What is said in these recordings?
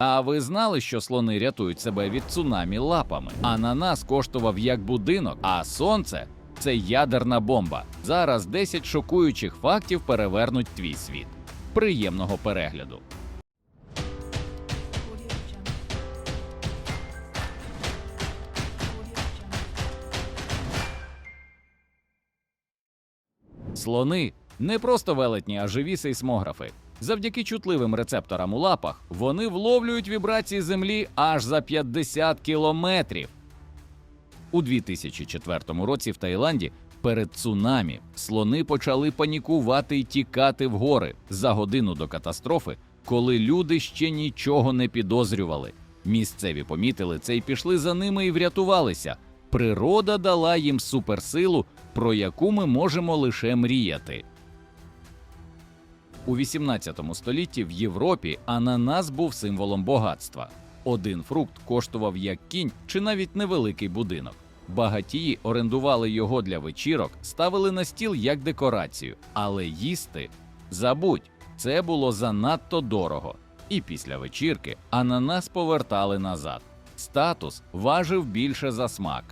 А ви знали, що слони рятують себе від цунамі лапами? Ананас коштував як будинок, а сонце це ядерна бомба. Зараз 10 шокуючих фактів перевернуть твій світ. Приємного перегляду. Слони не просто велетні, а живі сейсмографи. Завдяки чутливим рецепторам у лапах вони вловлюють вібрації землі аж за 50 кілометрів. У 2004 році в Таїланді перед цунамі слони почали панікувати й тікати в гори за годину до катастрофи, коли люди ще нічого не підозрювали. Місцеві помітили це і пішли за ними і врятувалися. Природа дала їм суперсилу, про яку ми можемо лише мріяти. У 18 столітті в Європі ананас був символом багатства. Один фрукт коштував як кінь чи навіть невеликий будинок. Багатії орендували його для вечірок, ставили на стіл як декорацію, але їсти забудь, це було занадто дорого. І після вечірки ананас повертали назад. Статус важив більше за смак.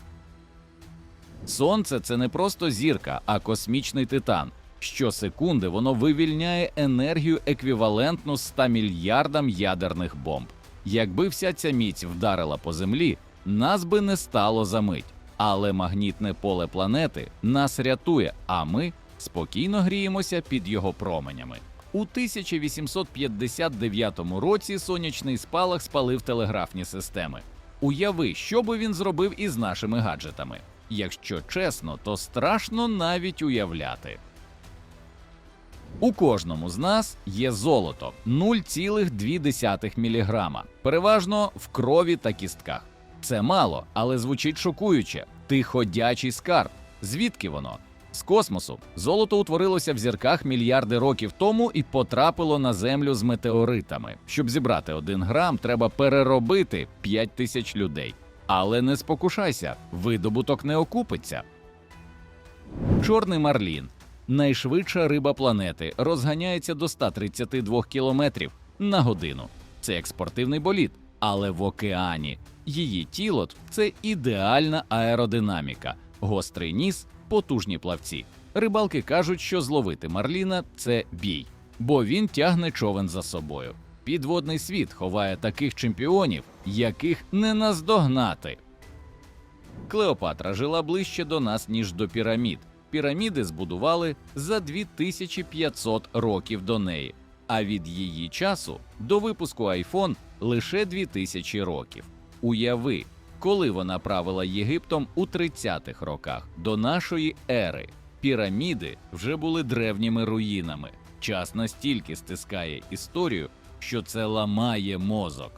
Сонце це не просто зірка, а космічний титан. Щосекунди воно вивільняє енергію еквівалентну 100 мільярдам ядерних бомб. Якби вся ця міць вдарила по землі, нас би не стало за мить. Але магнітне поле планети нас рятує, а ми спокійно гріємося під його променями. У 1859 році сонячний спалах спалив телеграфні системи. Уяви, що би він зробив із нашими гаджетами. Якщо чесно, то страшно навіть уявляти. У кожному з нас є золото 0,2 мг, переважно в крові та кістках. Це мало, але звучить шокуюче. Ти ходячий скарб. Звідки воно? З космосу золото утворилося в зірках мільярди років тому і потрапило на землю з метеоритами. Щоб зібрати один грам, треба переробити 5 тисяч людей. Але не спокушайся, видобуток не окупиться. Чорний марлін найшвидша риба планети розганяється до 132 км на годину. Це як спортивний болід, але в океані. Її тіло це ідеальна аеродинаміка, гострий ніс, потужні плавці. Рибалки кажуть, що зловити марліна це бій, бо він тягне човен за собою. Підводний світ ховає таких чемпіонів, яких не наздогнати. Клеопатра жила ближче до нас, ніж до пірамід. Піраміди збудували за 2500 років до неї, а від її часу до випуску iPhone лише 2000 років. Уяви, коли вона правила Єгиптом у 30-х роках до нашої ери. Піраміди вже були древніми руїнами. Час настільки стискає історію, що це ламає мозок.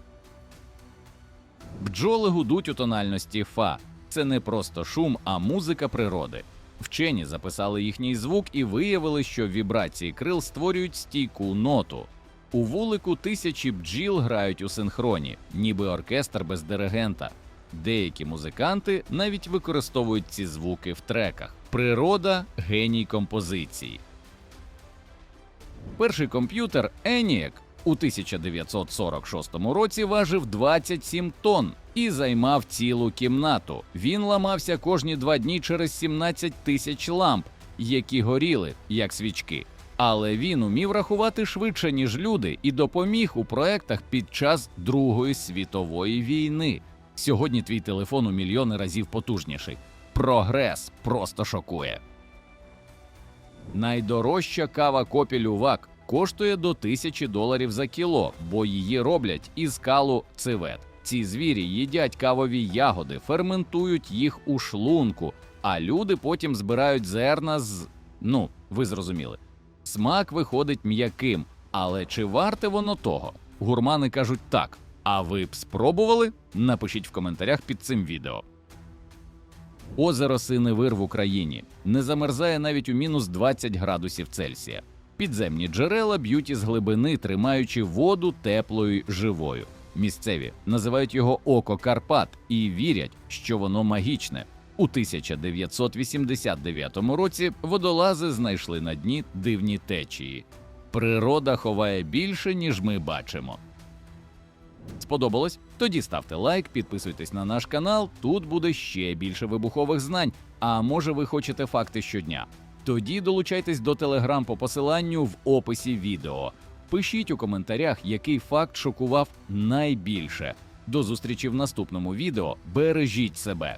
Бджоли гудуть у тональності фа. Це не просто шум, а музика природи. Вчені записали їхній звук і виявили, що вібрації крил створюють стійку ноту. У вулику тисячі бджіл грають у синхроні, ніби оркестр без диригента. Деякі музиканти навіть використовують ці звуки в треках. Природа геній композиції. Перший комп'ютер ENIAC у 1946 році важив 27 тонн і займав цілу кімнату. Він ламався кожні два дні через 17 тисяч ламп, які горіли як свічки. Але він умів рахувати швидше, ніж люди, і допоміг у проектах під час Другої світової війни. Сьогодні твій телефон у мільйони разів потужніший. Прогрес просто шокує. Найдорожча кава копі лювак коштує до тисячі доларів за кіло, бо її роблять із калу цивет. Ці звірі їдять кавові ягоди, ферментують їх у шлунку, а люди потім збирають зерна з. Ну, ви зрозуміли. Смак виходить м'яким, але чи варте воно того? Гурмани кажуть так. А ви б спробували? Напишіть в коментарях під цим відео. Озеро Синевир в Україні не замерзає навіть у мінус 20 градусів Цельсія. Підземні джерела б'ють із глибини, тримаючи воду теплою живою. Місцеві називають його Око Карпат і вірять, що воно магічне. У 1989 році водолази знайшли на дні дивні течії. Природа ховає більше, ніж ми бачимо. Сподобалось? Тоді ставте лайк, підписуйтесь на наш канал. Тут буде ще більше вибухових знань. А може, ви хочете факти щодня? Тоді долучайтесь до телеграм по посиланню в описі відео. Пишіть у коментарях, який факт шокував найбільше. До зустрічі в наступному відео. Бережіть себе.